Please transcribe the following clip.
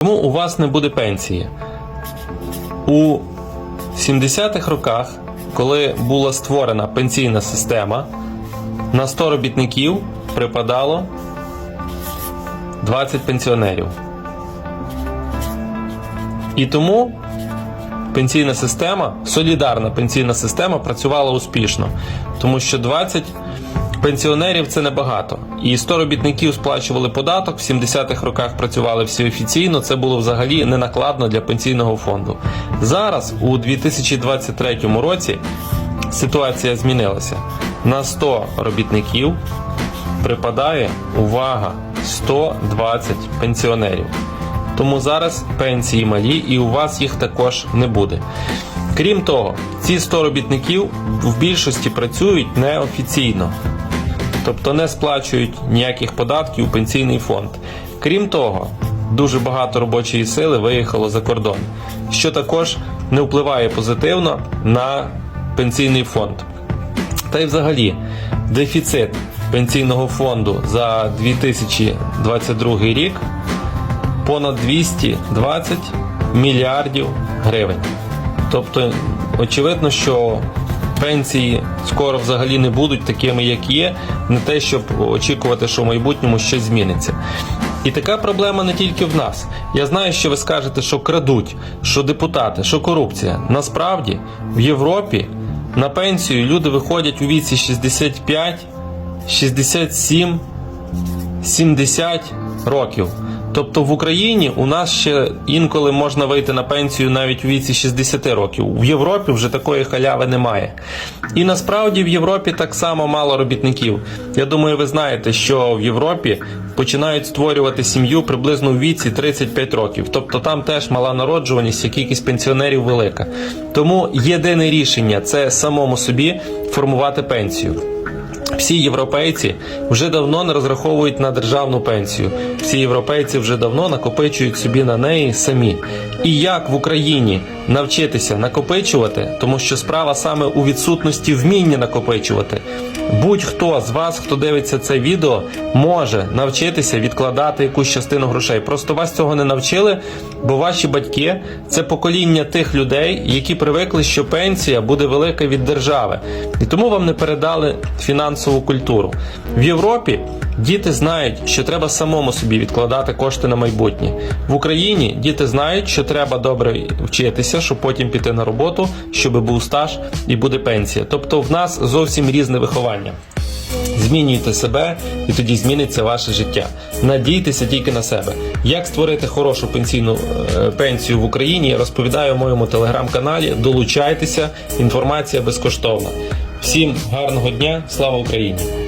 Тому у вас не буде пенсії. У 70-х роках, коли була створена пенсійна система, на 100 робітників припадало 20 пенсіонерів. І тому пенсійна система, солідарна пенсійна система працювала успішно, тому що 20 пенсіонерів це небагато. І 100 робітників сплачували податок, в 70-х роках працювали всі офіційно, це було взагалі не накладно для пенсійного фонду. Зараз, у 2023 році, ситуація змінилася. На 100 робітників припадає увага 120 пенсіонерів. Тому зараз пенсії малі і у вас їх також не буде. Крім того, ці 100 робітників в більшості працюють неофіційно, тобто не сплачують ніяких податків у пенсійний фонд. Крім того, дуже багато робочої сили виїхало за кордон, що також не впливає позитивно на пенсійний фонд. Та й взагалі дефіцит пенсійного фонду за 2022 рік понад 220 мільярдів гривень. Тобто, очевидно, що пенсії скоро взагалі не будуть такими, як є, не те, щоб очікувати, що в майбутньому щось зміниться. І така проблема не тільки в нас. Я знаю, що ви скажете, що крадуть, що депутати, що корупція. Насправді в Європі на пенсію люди виходять у віці 65, 67, 70 років. Тобто в Україні у нас ще інколи можна вийти на пенсію навіть у віці 60 років. В Європі вже такої халяви немає. І насправді в Європі так само мало робітників. Я думаю, ви знаєте, що в Європі починають створювати сім'ю приблизно у віці 35 років. Тобто там теж мала народжуваність, і кількість пенсіонерів велика. Тому єдине рішення це самому собі формувати пенсію. Всі європейці вже давно не розраховують на державну пенсію. Всі європейці вже давно накопичують собі на неї самі. І як в Україні навчитися накопичувати, тому що справа саме у відсутності вміння накопичувати. Будь-хто з вас, хто дивиться це відео, може навчитися відкладати якусь частину грошей. Просто вас цього не навчили, бо ваші батьки це покоління тих людей, які привикли, що пенсія буде велика від держави, і тому вам не передали фінансову культуру. В Європі діти знають, що треба самому собі відкладати кошти на майбутнє. В Україні діти знають, що треба добре вчитися, щоб потім піти на роботу, щоб був стаж і буде пенсія. Тобто в нас зовсім різне виховання. Змінюйте себе, і тоді зміниться ваше життя. Надійтеся тільки на себе. Як створити хорошу пенсійну е, пенсію в Україні, я розповідаю в моєму телеграм-каналі. Долучайтеся, інформація безкоштовна. Всім гарного дня, слава Україні!